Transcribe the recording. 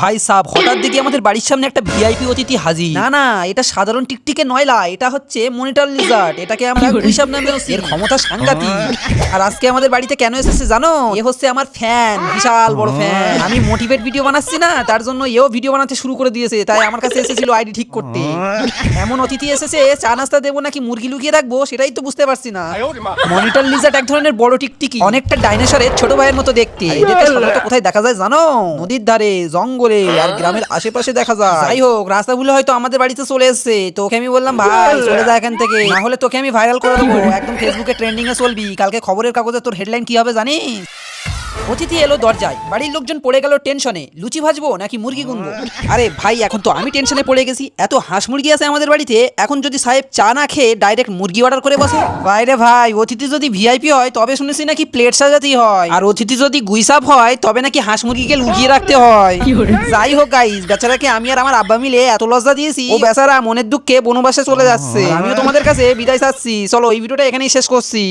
ভাই সাহ হঠাৎ দেখি আমাদের বাড়ির সামনে একটা ভিআইপি অতিথি হাজির। না না এটা সাধারণ টিকটিকে নয়লা এটা হচ্ছে মনিটর লিজার্ড এটাকে আমরা হিসাব নামে এর ক্ষমতা সাংঘাতিক। আর আজকে আমাদের বাড়িতে কেন এসেছে জানো? এ হচ্ছে আমার ফ্যান বিশাল বড় ফ্যান। আমি মোটিভেট ভিডিও বানাচ্ছি না তার জন্য এও ভিডিও বানাতে শুরু করে দিয়েছে তাই আমার কাছে এসেছিল আইডি ঠিক করতে। এমন অতিথি এসেছে চা নাস্তা দেবো নাকি মুরগি লুকিয়ে রাখব সেটাই তো বুঝতে পারছি না। মনিটর লিজার্ড এক ধরনের বড় টিকটিকি অনেকটা ডাইনোসরের ছোট ভাইয়ের মতো দেখতে। এদেরকে সাধারণত কোথায় দেখা যায় জানো? নদীর ধারে জঙ্গলে। আর গ্রামের আশেপাশে দেখা যায়। যাই হোক রাস্তা ভুলে হয়তো আমাদের বাড়িতে চলে এসেছে। তোকে আমি বললাম ভাই চলে যা এখান থেকে। না হলে তোকে আমি ভাইরাল করে দেবো। একদম ফেসবুকে ট্রেন্ডিং এ চলবি। কালকে খবরের কাগজে তোর হেডলাইন কি হবে জানিস? অতিথি এলো দরজায়। বাড়ির লোকজন পড়ে গেল টেনশনে। লুচি ভাজবো নাকি মুরগি গুনবো? আরে ভাই এখন তো আমি টেনশনে পড়ে গেছি। এত হাঁস মুরগি আছে আমাদের বাড়িতে। এখন যদি সাহেব চা না খেয়ে ডাইরেক্ট মুরগি অর্ডার করে বসে। বাইরে ভাই অতিথি যদি ভিআইপি হয় তবে শুনেছি নাকি প্লেট সাজাতেই হয়। আর অতিথি যদি গুইসাপ হয় তবে নাকি হাঁস মুরগিকে লুকিয়ে রাখতে হয়। যাই হোক গাইস বেচারাকে আমি আর আমার আব্বা মিলে এত লজ্জা দিয়েছি। ও বেচারা মনের দুঃখে বনবাসে চলে যাচ্ছে। আমিও তোমাদের কাছে বিদায় চাচ্ছি। চলো এই ভিডিওটা এখানেই শেষ করছি।